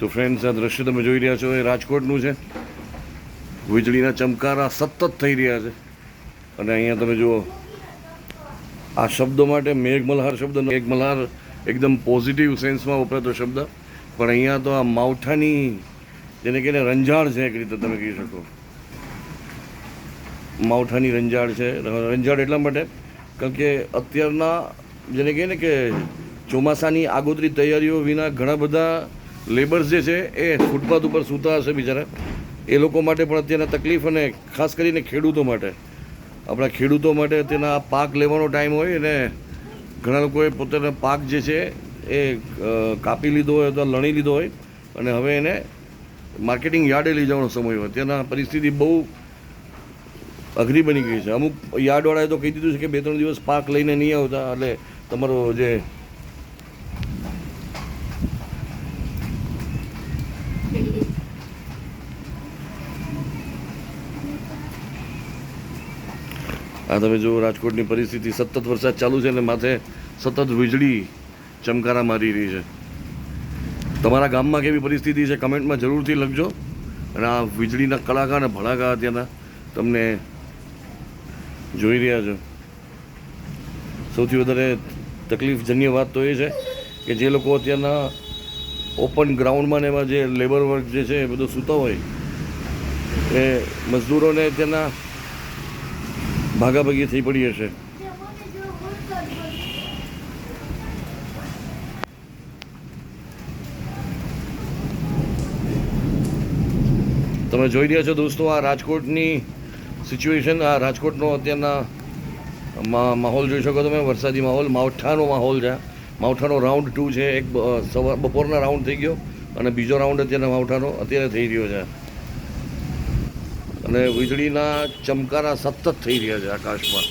તો ફ્રેન્ડ્સ આ દ્રશ્ય તમે જોઈ રહ્યા છો, એ રાજકોટનું છે. વીજળીના ચમકારા સતત થઈ રહ્યા છે. અને અહીંયા તમે જુઓ, આ શબ્દો માટે મેઘમલ્હાર શબ્દ મેઘમલ્હાર એકદમ પોઝિટિવ સેન્સમાં વપરાતો શબ્દ. પણ અહીંયા તો આ માવઠાની, જેને કહીને રંજાડ છે એક રીતે તમે કહી શકો. માવઠાની રંજાડ છે. રંજાડ એટલા માટે, કારણ કે અત્યારના જેને કહીએ ને કે ચોમાસાની આગોતરી તૈયારીઓ વિના ઘણા બધા લેબર્સ જે છે એ ફૂટપાથ ઉપર સૂતા હશે બિચારા. એ લોકો માટે પણ અત્યારના તકલીફ અને ખાસ કરીને ખેડૂતો માટે. આપણા ખેડૂતો માટે અત્યારના પાક લેવાનો ટાઈમ હોય અને ઘણા લોકોએ પોતાના પાક જે છે એ કાપી લીધો હોય અથવા લણી લીધો હોય અને હવે એને માર્કેટિંગ યાર્ડે લઈ જવાનો સમય હોય. તેના પરિસ્થિતિ બહુ અઘરી બની ગઈ છે. અમુક યાર્ડવાળાએ તો કહી દીધું છે કે બે ત્રણ દિવસ પાક લઈને નહીં આવતા, એટલે તમારો જે આ તમે જો રાજકોટની પરિસ્થિતિ સતત વરસાદ ચાલુ છે અને માથે સતત વીજળી ચમકારા મારી રહી છે. તમારા ગામમાં કેવી પરિસ્થિતિ છે કમેન્ટમાં જરૂરથી લખજો. અને આ વીજળીના કડાકા અને ભડાકા ત્યાંના તમને જોઈ રહ્યા છો. સૌથી વધારે તકલીફજન્ય વાત તો એ છે કે જે લોકો અત્યારના ઓપન ગ્રાઉન્ડમાં ને એમાં જે લેબર વર્ક જે છે એ બધું સૂતા હોય, એ મજદૂરોને ત્યાંના ભાગાભાગી થઈ પડી હશે. તમે જોઈ રહ્યા છો દોસ્તો, આ રાજકોટની સિચ્યુએશન આ રાજકોટનો અત્યારના માહોલ જોઈ શકો તમે, વરસાદી માહોલ, માવઠાનો માહોલ છે. માવઠાનો રાઉન્ડ ટુ છે, એક સવાર, બપોરના રાઉન્ડ થઈ ગયો અને બીજો રાઉન્ડ અત્યારના માવઠાનો અત્યારે થઈ રહ્યો છે. અને વીજળીના ચમકારા સતત થઈ રહ્યા છે આકાશમાં.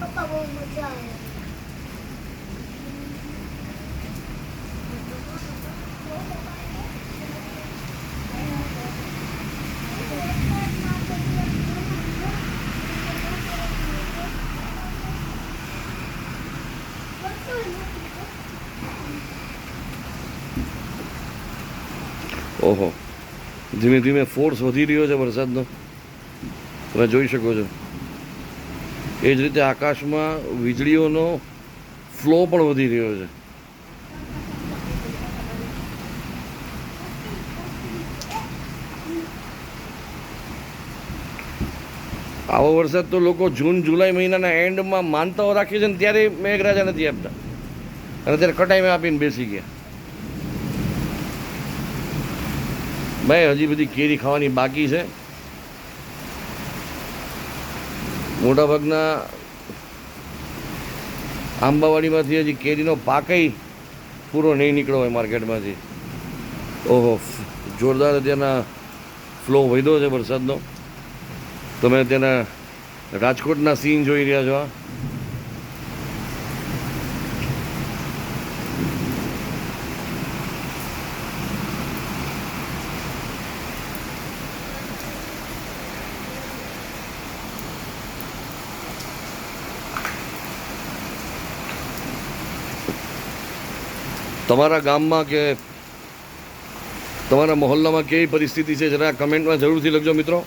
પપ્પા બહુ મજા ઓહો. ધીમે ધીમે ફોર્સ વધી રહ્યો છે વરસાદનો. તમે જોઈ શકો છો. એ જ રીતે આકાશમાં વીજળીઓનો ફ્લો પણ વધી રહ્યો છે. આવો વરસાદ તો લોકો જૂન, જુલાઈ મહિનાના એન્ડમાં માનતાઓ રાખે છે ને ત્યારે મેઘરાજા નથી આપતા. અને ત્યારે કટાઈમાં આપીને બેસી ગયા. ભાઈ, હજી બધી કેરી ખાવાની બાકી છે. મોટાભાગના આંબાવાડીમાંથી હજી કેરીનો પાકઈ પૂરો નહીં નીકળ્યો હોય માર્કેટમાંથી. ઓહો જોરદાર અત્યારના ફ્લો વધ્યો છે વરસાદનો. તમે અત્યારના રાજકોટના સીન જોઈ રહ્યા છો આ તમારા ગામમાં કે તમારા મહોલ્લામાં કેવી પરિસ્થિતિ છે જરા કમેન્ટમાં જરૂરથી લખજો મિત્રો.